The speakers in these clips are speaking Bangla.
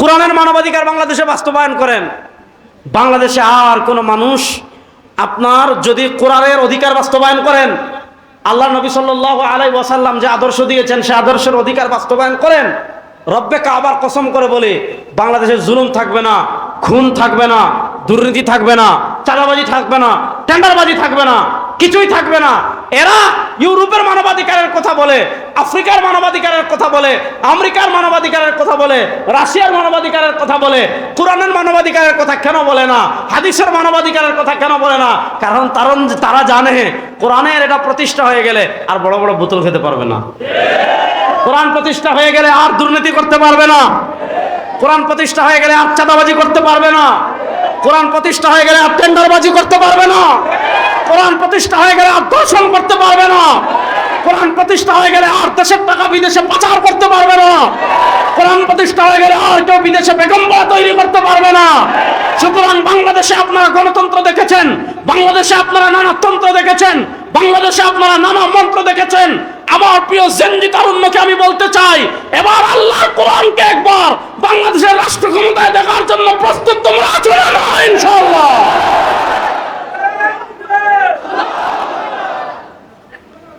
কোরআনের মানবাধিকার বাংলাদেশে বাস্তবায়ন করেন। বাংলাদেশে আর কোনো মানুষ আপনার যদি কোরআনের অধিকার বাস্তবায়ন করেন, আল্লাহ নবী সাল্লাহ আলাই ওয়াসাল্লাম যে আদর্শ দিয়েছেন, সে আদর্শের অধিকার বাস্তবায়ন করেন। রব্বে কাবার কসম করে বলে, বাংলাদেশে জুলুম থাকবে না, খুন থাকবে না, দুর্নীতি থাকবে না, চাঁদাবাজি থাকবে না, টেন্ডারবাজি থাকবে না। কিছুই থাকবে না। এরা ইউরোপের মানবাধিকারের কথা বলে, আফ্রিকার মানবাধিকারের কথা বলে, আমেরিকার মানবাধিকারের কথা বলে, রাশিয়ার মানবাধিকারের কথা বলে, কোরআনের মানবাধিকারের কথা কেন বলে না? হাদিসের মানবাধিকারের কথা কেন বলে না? কারণ তারণ তারা জানে কোরআনের এটা প্রতিষ্ঠা হয়ে গেলে আর বড় বড় বোতল খেতে পারবে না। কোরআন প্রতিষ্ঠা হয়ে গেলে আর দুর্নীতি করতে পারবে না। কোরআন প্রতিষ্ঠা হয়ে গেলে আর চাঁদাবাজি করতে পারবে না। কোরআন প্রতিষ্ঠা হয়ে গেলে আর টেন্ডারবাজি করতে পারবে না। কোরআন প্রতিষ্ঠা হয়ে গেলে আর দর্শন করতে পারবে না। কোরআন প্রতিষ্ঠা হয়ে গেলে আর দেশের টাকা বিদেশে পাচার করতে পারবে না। কোরআন প্রতিষ্ঠা হয়ে গেলে আর কেউ বিদেশে বেগম্বরা তৈরি করতে পারবে না। সুতরাং বাংলাদেশে আপনারা গণতন্ত্র দেখেছেন, বাংলাদেশে আপনারা নানা তন্ত্র দেখেছেন, বাংলাদেশে আপনারা নানা মন্ত্র দেখেছেন। আমার প্রিয় জেনজি তারুণ্যকে আমি বলতে চাই, এবার আল্লাহ কোরআনকে একবার বাংলাদেশের রাষ্ট্র ক্ষমতায় দেখার জন্য প্রস্তুত তোমরা আছো না, ইনশাআল্লাহ।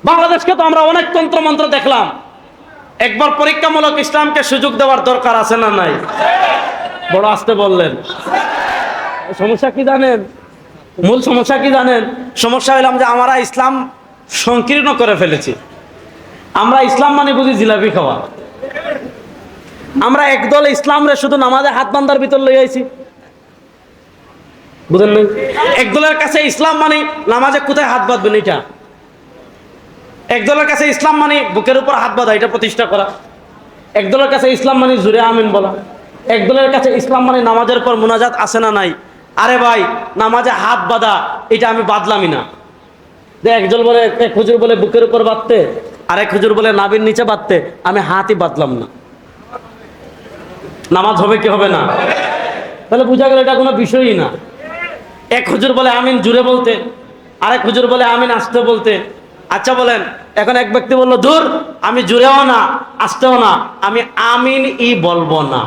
বাংলাদেশকে তো আমরা অনেক তন্ত্র মন্ত্র দেখলাম। একবার পরীক্ষামূলক ইসলামকে সুযোগ দেওয়ার দরকার আছে না নাই? বড় আসতে বললেন। সমস্যা কি জানেন? মূল সমস্যা কি জানেন? সমস্যা হইলাম যে আমরা ইসলাম সংকীর্ণ করে ফেলেছি। আমরা ইসলাম মানে বুঝি জিলাপি খাওয়া। আমরা একদল ইসলামরে শুধু নামাজে হাত বান্ধার ভিতর লই আইছি। বুঝেন একদলের কাছে ইসলাম মানে নামাজে কোথায় হাত বাঁধবেন এটা? একদলের কাছে ইসলাম মানে বুকের উপর হাত বাঁধা, এটা প্রতিষ্ঠা করা। একদলের কাছে ইসলাম মানে জুড়ে আমিন বলা। একদলের কাছে ইসলাম মানে নামাজের পর মোনাজাত আছে না নাই? আরে ভাই, নামাজে হাত বাঁধা, এটা আমি বাঁধলামই না। যে একজন বলে, এক হুজুর বলে বুকের উপর বাঁধতে আরেক হুজুর বলে নাবির নিচে বাঁধতে, আমি হাতই বাঁধলাম না। নামাজ হবে কি হবে না? তাহলে বোঝা গেল এটা কোনো বিষয়ই না। এক হুজুর বলে আমিন জুড়ে বলতে, আরেক হুজুর বলে আমিন আসতে বলতে আচ্ছা বলেন এখন এক ব্যক্তি বলল দূর আমি জুড়েও না, আসতেও না, আমি আমিন ই বলব না।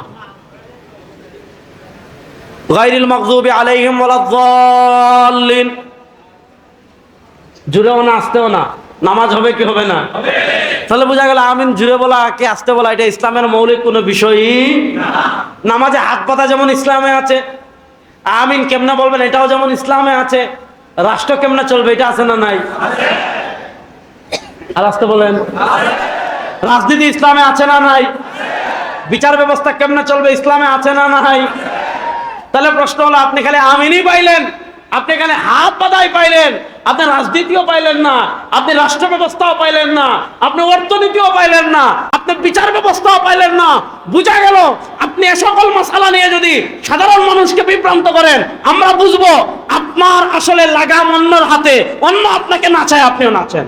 গাইরিল মকজুবি আলাইহিম ওয়ালাদ্দাল্লিন জুড়েও না, আসতেও না, নামাজ হবে কি হবে না? তাহলে বোঝা গেল আমিন জুড়ে বলা, কি আসতে বলা, এটা ইসলামের মৌলিক কোনো বিষয়ই নামাজে হাত পাতা যেমন ইসলামে আছে, আমিন কেমনে বলবেন, এটাও যেমন ইসলামে আছে, রাষ্ট্র কেমনে চলবে, এটা আছে না নাই? আর আসতে বলেন। রাজনীতি ইসলামে আছে না নাই? বিচার ব্যবস্থা কেমনে চলবে, ইসলামে আছে না নাই? তাহলে প্রশ্ন হলো, আপনি খালি আমিনই পাইলেন? আপনি এখানে হাত বাদাই পাইলেন? আপনি রাজনীতিও পাইলেন না, আপনি রাষ্ট্র ব্যবস্থাও পাইলেন না, আপনি অর্থনীতিও পাইলেন না, আপনি বিচার ব্যবস্থাও পাইলেন না। বুঝা গেল, আপনি এ সকল মশালা নিয়ে যদি সাধারণ মানুষকে বিভ্রান্ত করেন, আমরা বুঝব আপনার আসলে লাগাম অন্যর হাতে, অন্য আপনাকে নাচায় আপনিও নাচেন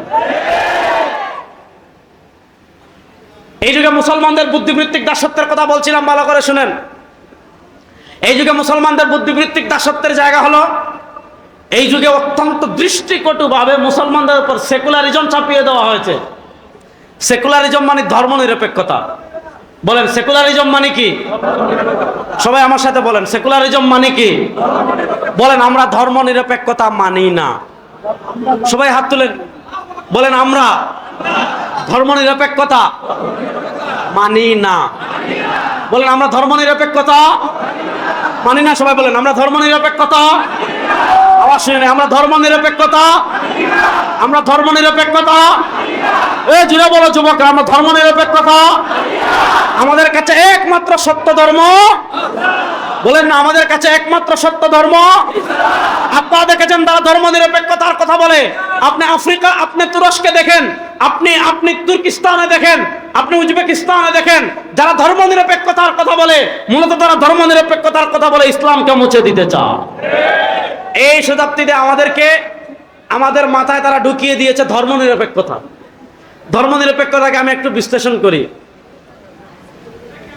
এই যুগে মুসলমানদের বুদ্ধিবৃত্তিক দাসত্বের কথা বলছিলাম, ভালো করে শুনেন। এই যুগে মুসলমানদের বুদ্ধিবৃত্তিক দাসত্বের জায়গা হলো, এই যুগে অত্যন্ত দৃষ্টিকটুভাবে মুসলমানদের উপর সেকুলারিজম চাপিয়ে দেওয়া হয়েছে। সেকুলারিজম মানে ধর্ম নিরপেক্ষতা বলেন, সেকুলারিজম মানে কি? সবাই আমার সাথে বলেন, সেকুলারিজম মানে কি? বলেন, আমরা ধর্ম নিরপেক্ষতা মানি না। সবাই হাত তুলেন। বলেন আমরা। ধর্ম নিরপেক্ষতা মানি না। বলেন আমরা ধর্ম নিরপেক্ষতা মানি না, সবাই বলেন, আমরা ধর্ম নিরপেক্ষতা আওয়াজ শুনে আমরা ধর্ম নিরপেক্ষতা আমরা ধর্ম নিরপেক্ষতা এ জুড়ে বলো যুবক আমরা ধর্ম নিরপেক্ষতা আমাদের কাছে একমাত্র সত্য ধর্ম বলেন না, আমাদের কাছে একমাত্র সত্য ধর্ম। আপনারা দেখেছেন তারা ধর্ম নিরপেক্ষতার কথা বলে। আপনি আফ্রিকা, আপনি তুরস্কে দেখেন, আপনি আপনি তুর্কিস্তানে দেখেন, আপনি উজবেকিস্তানে দেখেন, যারা ধর্ম নিরপেক্ষতার কথা বলে। মূলত তারা ধর্ম নিরপেক্ষতার কথা বলে, ইসলামকে মুছে দিতে চায়। এই শতাব্দীতে আমাদেরকে, আমাদের মাথায় তারা ঢুকিয়ে দিয়েছে ধর্ম নিরপেক্ষতা ধর্ম নিরপেক্ষতাকে আমি একটু বিশ্লেষণ করি।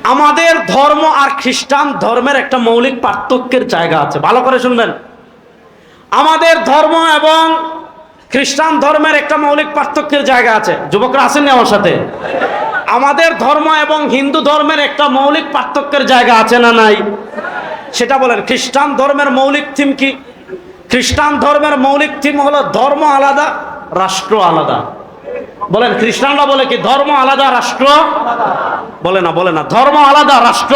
আমাদের ধর্ম আর খ্রিস্টান ধর্মের একটা মৌলিক পার্থক্যের জায়গা আছে। ভালো করে শুনবেন। আমাদের ধর্ম এবং খ্রিস্টান ধর্মের একটা মৌলিক পার্থক্যের জায়গা আছে। যুবকরা আছেন না আমার সাথে? আমাদের ধর্ম এবং হিন্দু ধর্মের একটা মৌলিক পার্থক্যের জায়গা আছে না নাই? সেটা বলেন, খ্রিস্টান ধর্মের মৌলিক থিম কি? খ্রিস্টান ধর্মের মৌলিক থিম হলো ধর্ম আলাদা, রাষ্ট্র আলাদা। বলেন, খ্রিস্টানরা বলে কি, ধর্ম আলাদা, রাষ্ট্র বলে না বলে না। ধর্ম আলাদা রাষ্ট্র।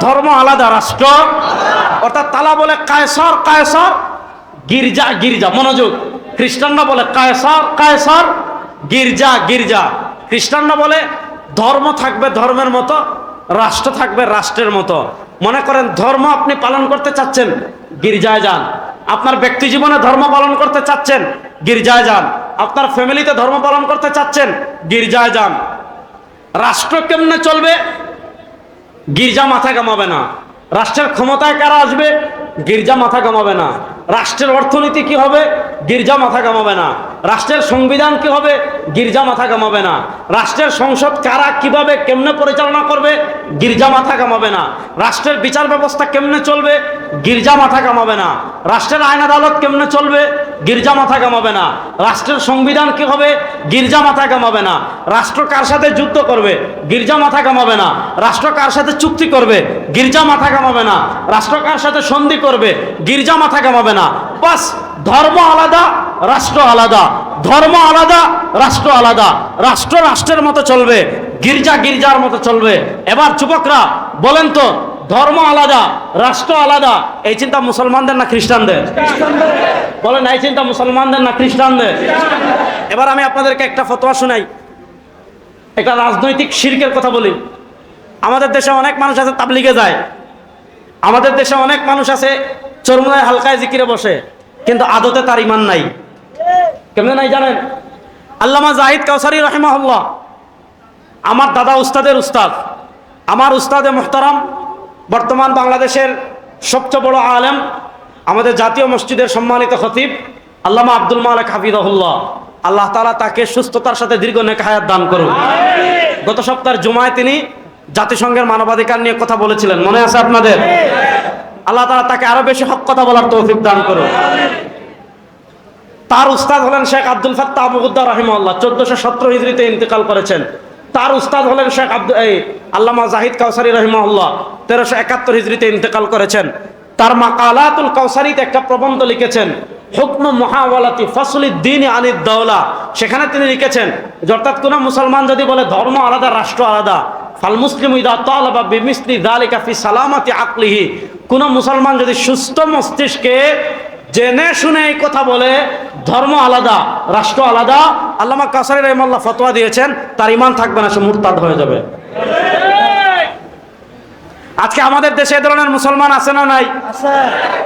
ধর্ম আলাদা রাষ্ট্র। অর্থাৎ তালা বলে কায়সর কায়সর, গির্জা গির্জা। মনোযোগ। খ্রিস্টানরা বলে কায়সর কায়সর, গির্জা গির্জা। খ্রিস্টানরা বলে ধর্ম থাকবে ধর্মের মতো, রাষ্ট্র থাকবে রাষ্ট্রের মতো। মনে করেন, ধর্ম আপনি পালন করতে চাচ্ছেন, গির্জায় যান। আপনার ব্যক্তি জীবনে ধর্ম পালন করতে চাচ্ছেন, গির্জায় যান। আপনার ফ্যামিলিতে ধর্ম পালন করতে চাচ্ছেন, গির্জায় যান। রাষ্ট্র কেমনে চলবে? গির্জা মাথা কামাবে না। রাষ্ট্রের ক্ষমতায় কারা আসবে? গির্জা মাথা কামাবে না। রাষ্ট্রের অর্থনীতি কি হবে? গির্জা মাথা কামাবে না। রাষ্ট্রের সংবিধান কি হবে? গির্জা মাথা কামাবে না। রাষ্ট্রের সংসদ কারা কীভাবে, কেমনে পরিচালনা করবে? গির্জা মাথা কামাবে না। রাষ্ট্রের বিচার ব্যবস্থা কেমনে চলবে? গির্জা মাথা কামাবে না। রাষ্ট্রের আইন আদালত কেমনে চলবে? গির্জা মাথা কামাবে না। রাষ্ট্রের সংবিধান কি হবে? গির্জা মাথা কামাবে না। রাষ্ট্র কার সাথে যুদ্ধ করবে? গির্জা মাথা কামাবে না। রাষ্ট্র কার সাথে চুক্তি করবে? গির্জা মাথা কামাবে না। রাষ্ট্র কার সাথে সন্ধি করবে? গির্জা মাথা কামাবে না। বাস, ধর্ম আলাদা রাষ্ট্র আলাদা, ধর্ম আলাদা, রাষ্ট্র আলাদা। রাষ্ট্র রাষ্ট্রের মতো চলবে, গির্জা গির্জার মতো চলবে। এবার যুবকরা, বলেন তো, ধর্ম আলাদা, রাষ্ট্র আলাদা, এই চিন্তা মুসলমানদের না খ্রিস্টানদের? বলেন, এই চিন্তা মুসলমানদের না খ্রিস্টানদের? এবার আমি আপনাদেরকে একটা ফতোয়া শোনাই। একটা রাজনৈতিক শিরকের কথা বলি। আমাদের দেশে অনেক মানুষ আছে তাবলিগে যায়। আমাদের দেশে অনেক মানুষ আছে চরমুনায় হালকায় জিকিরে বসে। কিন্তু আদতে তার ইমান নাই। কেমনে নাই জানেন? আল্লামা জাহিদ কাউসারি রহিমাহুল্লাহ আমার দাদা উস্তাদের উস্তাদ আমার উস্তাদে মোহতারাম বর্তমান বাংলাদেশের সবচেয়ে বড় আলেম আমাদের জাতীয় মসজিদের সম্মানিত খতিব আল্লামা আব্দুল মালিক হাফিদহুল্লাহ আল্লাহ তালা তাকে সুস্থতার সাথে দীর্ঘ নেকায়াত দান করুন। গত সপ্তাহের জুমায় তিনি জাতিসংঘের মানবাধিকার নিয়ে কথা বলেছিলেন। মনে আছে আপনাদের? আল্লাহ তালা তাকে আরও বেশি হক কথা বলার তৌফিক দান করুন। তার উস্তাদ হলেন শেখ আব্দুল ফাত্তা আবুদ্দা রহিমাল্লাহ চোদ্দশো সতেরো হিজড়িতে ইন্তেকাল করেছেন। তার উস্তাদ হলেন শেখ আব্দুল এই আল্লামা জাহিদ কাউসারি রহিমাল্লাহ তেরোশো একাত্তর হিজড়িতে ইন্তেকাল করেছেন। তার মাকালাতুল কাউসারিতে একটা প্রবন্ধ লিখেছেন, হুকম মহাওয়ালাতি ফসলুদ্দিন আনিদ দৌলা সেখানে তিনি লিখেছেন অর্থাৎ কোনো মুসলমান যদি বলে ধর্ম আলাদা, রাষ্ট্র আলাদা, ফাল মুসলিম ইদা তালাবা বিমিসলি দালিকা ফি সালামাতি আকলিহি। কোনো মুসলমান যদি সুস্থ মস্তিষ্কে জেনে শুনে এই কথা বলে ধর্ম আলাদা রাষ্ট্র আলাদা। আল্লামা কাসারি রহমাল্লাহ ফতোয়া দিয়েছেন তার ইমান থাকবে না সে মুরতাদ হয়ে যাবে। আজকে আমাদের দেশে এ ধরনের মুসলমান আছে না নাই?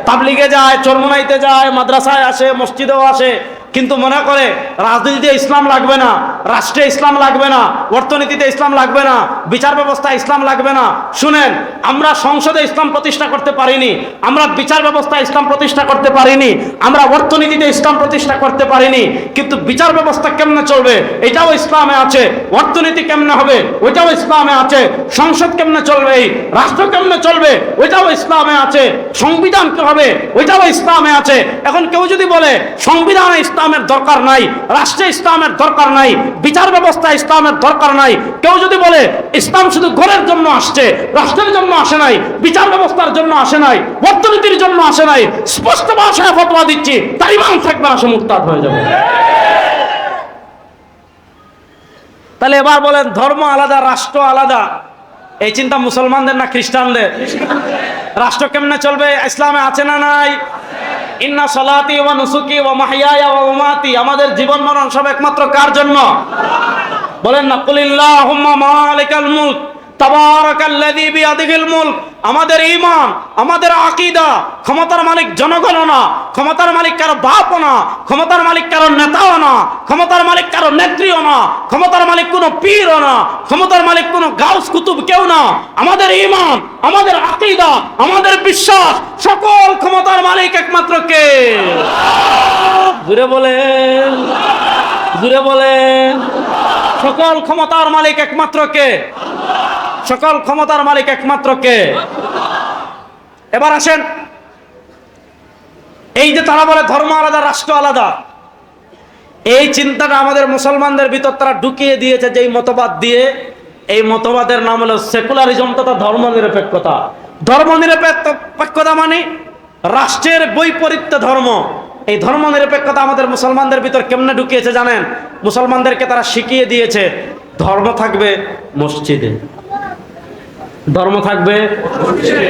তাবলিগে যায় চরমুনাইতে যায় মাদ্রাসায় আসে মসজিদেও আসে। কিন্তু মনে করে, রাজনীতিতে ইসলাম লাগবে না, রাষ্ট্রে ইসলাম লাগবে না, অর্থনীতিতে ইসলাম লাগবে না, বিচার ব্যবস্থা ইসলাম লাগবে না। শুনেন, আমরা সংসদে ইসলাম প্রতিষ্ঠা করতে পারিনি, আমরা বিচার ব্যবস্থা ইসলাম প্রতিষ্ঠা করতে পারিনি, আমরা অর্থনীতিতে ইসলাম প্রতিষ্ঠা করতে পারিনি, কিন্তু বিচার ব্যবস্থা কেমনে চলবে? এটাও ইসলামে আছে। অর্থনীতি কেমনে হবে? ওইটাও ইসলামে আছে। সংসদ কেমনে চলবে এই? রাষ্ট্র কেমনে চলবে? ওইটাও ইসলামে আছে। সংবিধান হবে? ওইটাও ইসলামে আছে। এখন কেউ যদি বলে, সংবিধানে ইসলামের দরকার নাই, রাষ্ট্রে ইসলামের দরকার নাই, বিচার ব্যবস্থা ইসলামের দরকার নাই, কেউ যদি বলে ইসলাম শুধু ঘরের জন্য আসছে, রাষ্ট্রের জন্য আসে নাই, বিচার ব্যবস্থার জন্য আসে নাই, অর্থনীতির জন্য আসে নাই, স্পষ্ট ভাষায় ফতোয়া দিচ্ছি ইমান থাকবে না, সে মুক্তাদ হয়ে যাবে। তাহলে এবার বলেন, ধর্ম আলাদা, রাষ্ট্র আলাদা, এই চিন্তা মুসলমানদের না খ্রিস্টানদের? রাষ্ট্র কেমনে চলবে? ইসলামে আছে না নাই? ইন্না সালাতি ওয়া নুসুকি ওয়া মাহইয়ায়া ওয়া মামাতি, আমাদের জীবন মরণ সব একমাত্র কার জন্য? বলেন না, কুলিল্লাহুম্মা মালিকাল মুলক। আমাদের ইমান আমাদের আকীদা, ক্ষমতার মালিক জনগণ না, ক্ষমতার মালিক কারও বাপও না, ক্ষমতার মালিক কারও নেতাও না, ক্ষমতার মালিক কারও নেত্রীও না, ক্ষমতার মালিক কোনো পীরও না, ক্ষমতার মালিক কোনো গাউস কুতুব কেউ না। আমাদের ঈমান, আমাদের আকীদা, আমাদের বিশ্বাস, সকল ক্ষমতার মালিক একমাত্র কে? জুড়ে বলেন জুড়ে বলেন, সকল ক্ষমতার মালিক একমাত্র কে? সকল ক্ষমতার মালিক একমাত্র কে? এবার আসেন। এই যে তারা বলে ধর্ম আলাদা, রাষ্ট্র আলাদা, এই চিন্তাটা আমাদের মুসলমানদের ভিতর তারা ঢুকিয়ে দিয়েছে যে এই মতবাদ দিয়ে। এই মতবাদের নাম হলো সেকুলারিজম তথা ধর্ম নিরপেক্ষতা ধর্ম নিরপেক্ষতা মানে রাষ্ট্রের বৈপরীত্য ধর্ম। এই ধর্ম নিরপেক্ষতা আমাদের মুসলমানদের ভিতর কেমনে ঢুকিয়েছে জানেন? মুসলমানদেরকে তারা শিখিয়ে দিয়েছে, ধর্ম থাকবে মসজিদে। ধর্ম থাকবে।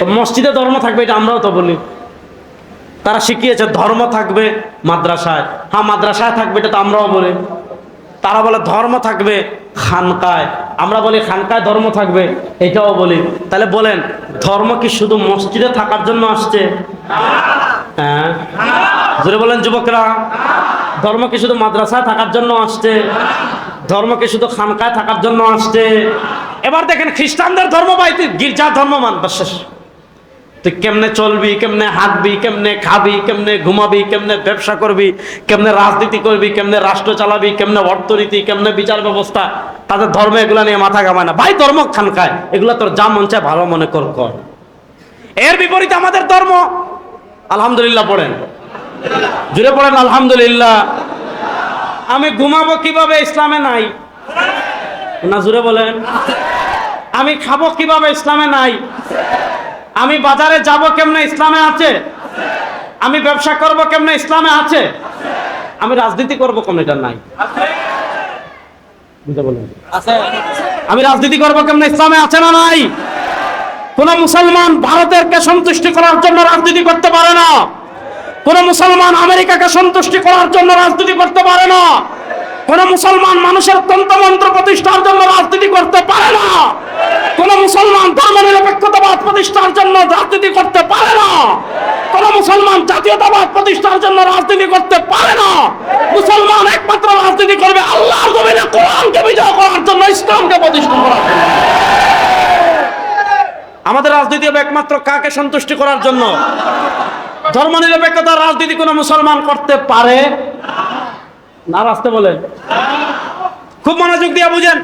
মসজিদে ধর্ম থাকবে, এটা আমরাও তো বলি। তারা শিখিয়েছে, ধর্ম থাকবে মাদ্রাসায়। হ্যাঁ মাদ্রাসায় থাকবে, এটা তো আমরাও বলি। তারা বলে, ধর্ম থাকবে খানকায়। আমরা বলি, খানকায় ধর্ম থাকবে, এটাও বলি। তাহলে বলেন, ধর্ম কি শুধু মসজিদে থাকার জন্য আসছে? হ্যাঁ। বলেন, যুবকরা। ধর্ম কি শুধু মাদ্রাসায় থাকার জন্য আসছে? ধর্ম কি শুধু খানকায় থাকার জন্য আসছে? এবার দেখেন খ্রিস্টানদের ধর্ম পাই তুই গির্জার ধর্ম মান শেষ। তুই কেমনে চলবি, কেমনে হাঁটবি, কেমনে খাবি, কেমনে ঘুমাবি, কেমনে ব্যবসা করবি, কেমনে রাজনীতি করবি, কেমনে রাষ্ট্র চালাবি, কেমনে অর্থনীতি, কেমনে বিচার ব্যবস্থা, তাদের ধর্ম এগুলা নিয়ে মাথা ঘামায় না। ভাই, ধর্ম খান খায়, এগুলা তোর যা মন চায় ভালো মনে কর কর। এর বিপরীতে আমাদের ধর্ম, আলহামদুলিল্লাহ পড়েন। জুড়ে পড়েন, আলহামদুলিল্লাহ। আমি ঘুমাবো কীভাবে, ইসলামে নাই। না জুড়ে বলেন আমি খাব কীভাবে ইসলামে নাই? আমি বাজারে যাব কেমনে ইসলামে আছে? আমি ব্যবসা করব কেমনে ইসলামে আছে? আমি রাজনীতি করব কেমনে? এটা নাই। আমি রাজনীতি করব কেমনে? ইসলামে আছে না নাই? কোন মুসলমান ভারতেরকে সন্তুষ্টি করার জন্য রাজনীতি করতে পারে না। কোন মুসলমান আমেরিকাকে সন্তুষ্টি করার জন্য রাজনীতি করতে পারে না। কোন মুসলমান মানুষের তন্ত্রমন্ত্র প্রতিষ্ঠার জন্য রাজনীতি করতে পারে না। কোন মুসলমান ধর্ম নিরপেক্ষতাবাদ প্রতিষ্ঠার জন্য রাজনীতি করতে পারে না। কোন মুসলমান জাতীয়তাবাদ প্রতিষ্ঠার জন্য রাজনীতি করতে পারে না। মুসলমান একমাত্র রাজনীতি করবে আল্লাহর জমিনে কোরআনকে বিজয় করার জন্য, ইসলামকে প্রতিষ্ঠা করার আমাদের রাজনীতি হবে একমাত্র কাকে সন্তুষ্টি করার জন্য? ধর্ম নিরপেক্ষতার রাজনীতি কোনো মুসলমান করতে পারে? না রাস্তে বলেন। খুব মনোযোগ দিয়ে বুঝেন।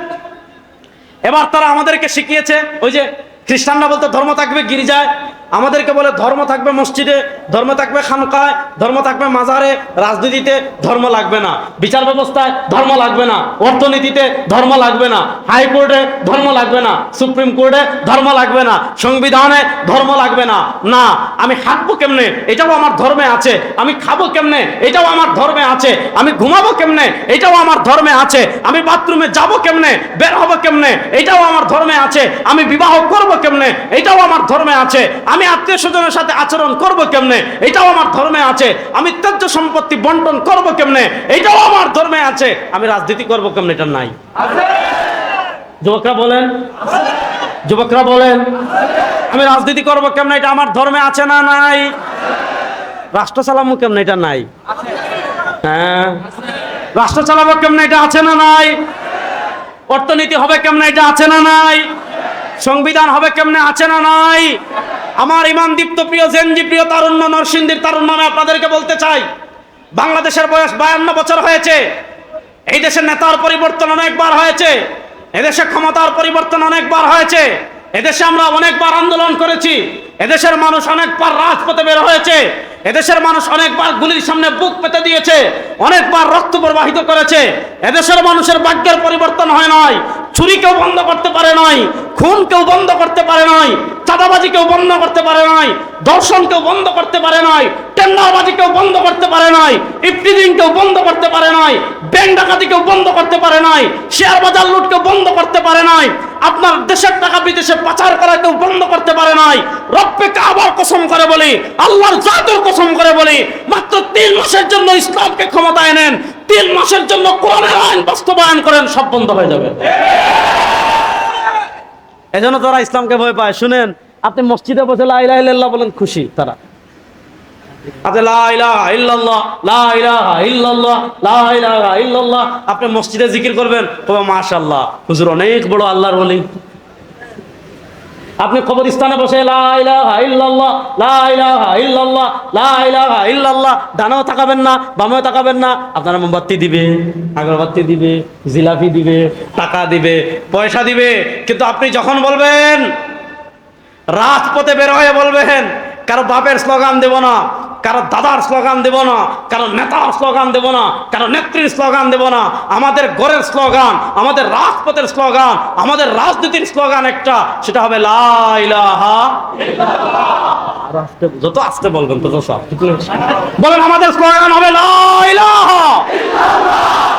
এবার তারা আমাদেরকে শিখিয়েছে, ওই যে খ্রিস্টানরা বলতে, ধর্ম থাকবে, গির্জায়। আমাদেরকে বলে ধর্ম থাকবে মসজিদে, ধর্ম থাকবে খানকায়, ধর্ম থাকবে মাজারে, রাজনীতিতে ধর্ম লাগবে না। বিচার ব্যবস্থায় ধর্ম লাগবে না। অর্থনীতিতে ধর্ম লাগবে না। হাইকোর্টে ধর্ম লাগবে না। সুপ্রিম কোর্টে ধর্ম লাগবে না। সংবিধানে ধর্ম লাগবে না। না, আমি হাঁটবো কেমনে? এটাও আমার ধর্মে আছে। আমি খাব কেমনে? এটাও আমার ধর্মে আছে। আমি ঘুমাবো কেমনে? এটাও আমার ধর্মে আছে। আমি বাথরুমে যাব কেমনে? বের হব কেমনে? এটাও আমার ধর্মে আছে। আমি বিবাহ করব কেমনে? এটাও আমার ধর্মে আছে। আমি আত্মীয় স্বজনের সাথে আচরণ করব কেমনে? এটাও আমার ধর্মে আছে। আমি ত্যায্য সম্পত্তি বন্টন করব কেমনে? এটাও আমার ধর্মে আছে। আমি রাজনীতি করব কেমনে? এটা নাই। যুবকরা বলেন? যুবকরা বলেন? আমি রাজনীতি করব কেমনে? এটা আমার ধর্মে আছে না নাই? রাষ্ট্র চালাবো কেমনে? এটা নাই। হ্যাঁ। রাষ্ট্র চালাবো কেমনে? এটা আছে না নাই? অর্থনীতি হবে কেমনে? এটা আছে না নাই? সংবিধান হবে কেমনে? আছে না নাই? আমার ইমান দীপ্ত প্রিয় জেনজি, প্রিয় তারুণ্য নরসিংদীর তারুণ্য আমি আপনাদেরকে বলতে চাই, বাংলাদেশের বয়স বায়ান্ন বছর হয়েছে, এই দেশের নেতার পরিবর্তন অনেকবার হয়েছে এদেশে ক্ষমতার পরিবর্তন অনেকবার হয়েছে এদেশে আমরা অনেকবার আন্দোলন করেছি এদেশের মানুষ অনেকবার রাজপথে বের হয়েছে এদেশের মানুষ অনেকবার গুলির সামনে বুক পেতে দিয়েছে, অনেকবার রক্ত প্রবাহিত করেছে এদেশের মানুষের ভাগ্যের পরিবর্তন হয় নাই চুরি কেউ বন্ধ করতে পারে নাই, খুন কেউ বন্ধ করতে পারে নাই, চাঁদাবাজি কেউ বন্ধ করতে পারে নাই দর্শন কেউ বন্ধ করতে পারে নাই, টেন্ডারবাজি কেউ বন্ধ করতে পারে নাই ইফটিজিং কেউ বন্ধ করতে পারে নাই, ব্যাংক ডাকাতি কেউ বন্ধ করতে পারে নাই, শেয়ার বাজার লুট কেউ বন্ধ করতে পারে নাই, আপনার দেশের টাকা বিদেশে পাচার করা কেউ বন্ধ করতে পারে নাই, রব্বে কাবার কসম করে বলি, আল্লাহর জাতের কসম করে বলি, মাত্র তিন মাসের জন্য ইসলামকে ক্ষমতায় নেন তিন মাসের জন্য কোরআনের আইন বাস্তবায়ন করেন, সব বন্ধ হয়ে যাবে। এজন্য তারা ইসলামকে ভয় পায়। শুনেন, আপনি মসজিদে বসে লা ইলাহা ইল্লাল্লাহ বলেন, খুশি তারা। আপনি মসজিদে জিকির করবেন ও মাশাআল্লাহ, হুজুর অনেক বড় আল্লাহর ওলি। আপনি কবরস্থানে বসে ডানাও তাকাবেন না, বামেও তাকাবেন না, আপনারা মোমবাতি দিবে, আগরবাতি দিবে, জিলাপি দিবে, টাকা দিবে, পয়সা দিবে। কিন্তু আপনি যখন বলবেন, রাজপথে বের হয়ে বলবেন কারও বাপের স্লোগান দেব না, কারও দাদার স্লোগান দেব না, কারও নেতার স্লোগান দেব না, কারও নেত্রীর স্লোগান দেব না। আমাদের গড়ের স্লোগান, আমাদের রাজপথের স্লোগান, আমাদের রাজনীতির স্লোগান একটা, সেটা হবে লা ইলাহা আর যত আস্তে বলবেন, তত সব। বলেন, আমাদের স্লোগান হবে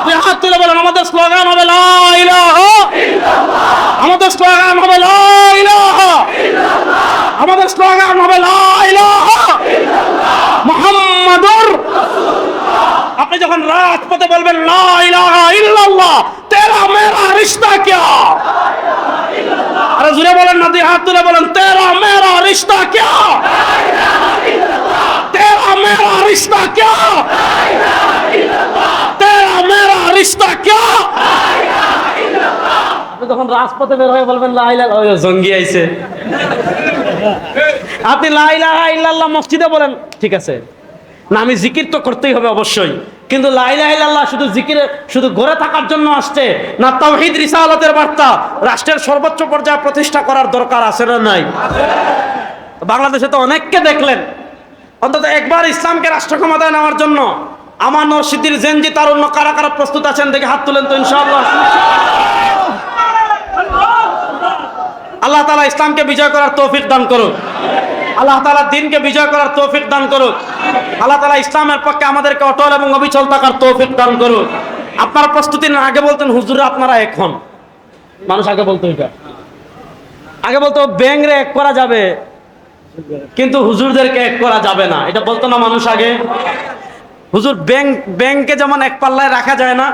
দুই হাত তুলে বলেন, আমাদের স্লোগান হবে আমাদের স্লোগান হবে আমাদের স্লোগান হবে মুহাম্মাদুর আপনি যখন রাজপথে বলবেন জুড়ে বলেন না, দুই হাত তুলে বলেন, তেরা মেরা তেরা মেরা তেরা মেরা যখন রাজপথে বের হয়ে বলবেন, লা জঙ্গি আইছে। আপনি লা ইল্লাল্লাহ মসজিদে বলেন, ঠিক আছে। না, আমি জিকির তো করতেই হবে অবশ্যই। কিন্তু লাইলা ইল্লাল্লাহ শুধু জিকিরে, শুধু ঘরে থাকার জন্য আসছে, না তাওহীদ রিসালাতের বার্তা, রাষ্ট্রের সর্বোচ্চ পর্যায়ে প্রতিষ্ঠা করার দরকার আছে না নাই? বাংলাদেশে তো অনেককে দেখলেন। অন্তত একবার ইসলামকে রাষ্ট্র ক্ষমতায় নেওয়ার জন্য আমার নরসিদ্দির জেনজি তার অন্য কারা কারা প্রস্তুত আছেন দেখে হাত তুলেন তো ইনশাআল্লাহ। আল্লাহ তালা ইসলামকে বিজয় করার তৌফিক দান করুন আল্লাহ তালা দিনকে বিজয় করার তৌফিক দান করুক। আল্লাহ তালা ইসলামের পক্ষে আমাদেরকে অটল এবং অবিচল থাকার তৌফিক দান করুক। আপনার প্রস্তুতি নেন, আগে বলতেন হুজুরা আপনারা এখন মানুষ আগে বলতো এটা। আগে বলতো, ব্যাংরে এক করা যাবে, কিন্তু হুজুরদেরকে এক করা যাবে না। এটা বলতো না মানুষ আগে। হুজুর ব্যাংক ব্যাংকে যেমন এক পাল্লায় রাখা যায় না,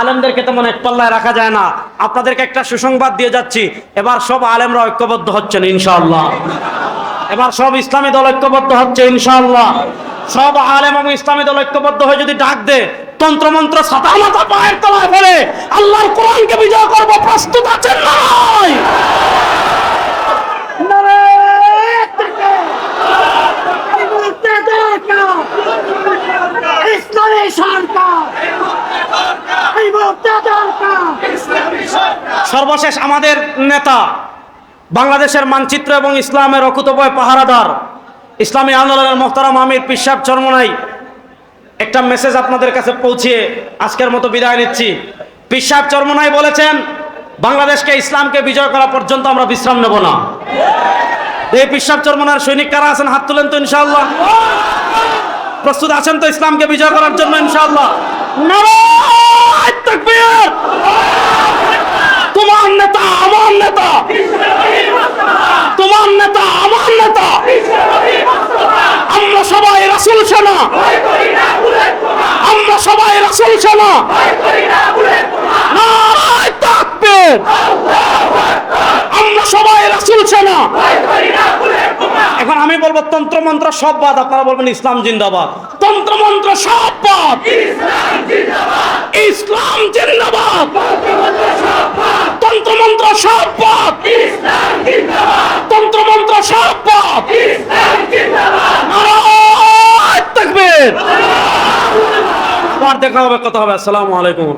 আলেমদেরকে তেমন এক পাল্লায় রাখা যায় না। আপনাদেরকে একটা সুসংবাদ দিয়ে যাচ্ছি। এবার সব আলেমরা ঐক্যবদ্ধ হচ্ছেন, ইনশাআল্লাহ। এবার সব ইসলামী দল ঐক্যবদ্ধ হচ্ছে ইনশাআল্লাহ। সব আলেম এবং ইসলামী দল ঐক্যবদ্ধ হয়ে যদি ডাক দে তন্ত্রমন্ত্র সাতা মাথা পায়ের তলায় ফেলে আল্লাহর কোরআনকে বিজয় করব প্রস্তুত আছেন ইসলামী সরকার। সর্বশেষ আমাদের নেতা বাংলাদেশের মানচিত্র এবং ইসলামের অকুতবয় পাহারাদার ইসলামী আন্দোলনের মোহতারাম আমির পিসাব চরমনাই একটা মেসেজ আপনাদের কাছে পৌঁছিয়ে আজকের মতো বিদায় নিচ্ছি। পিসাব চরমনাই বলেছেন, বাংলাদেশকে ইসলামকে বিজয় করা পর্যন্ত আমরা বিশ্রাম নেব না। এই পিসাব চরমনার সৈনিক কারা আছেন? হাত তুলেন তো ইনশাআল্লাহ। প্রস্তুত আছেন তো ইসলামকে বিজয় করার জন্য তাকবীর! তোমার নেতা, আমার নেতা। তোমার নেতা, আমার নেতা। আমরা সবাই রাসুল সেনা। আমরা সবাই রাসুল সেনা। আমরা সবাই রাসুল সেনা। এখন আমি বলব তন্ত্রমন্ত্র সব বাদ, আপনারা বলবেন ইসলাম জিন্দাবাদ। তন্ত্রমন্ত্র সব বাদ। ইসলাম জিন্দাবাদ। তন্ত্রমন্ত্র সব বাদ। তন্ত্রমন্ত্র সব বাদ। আবার দেখা হবে, কথা হবে। আসসালামু আলাইকুম।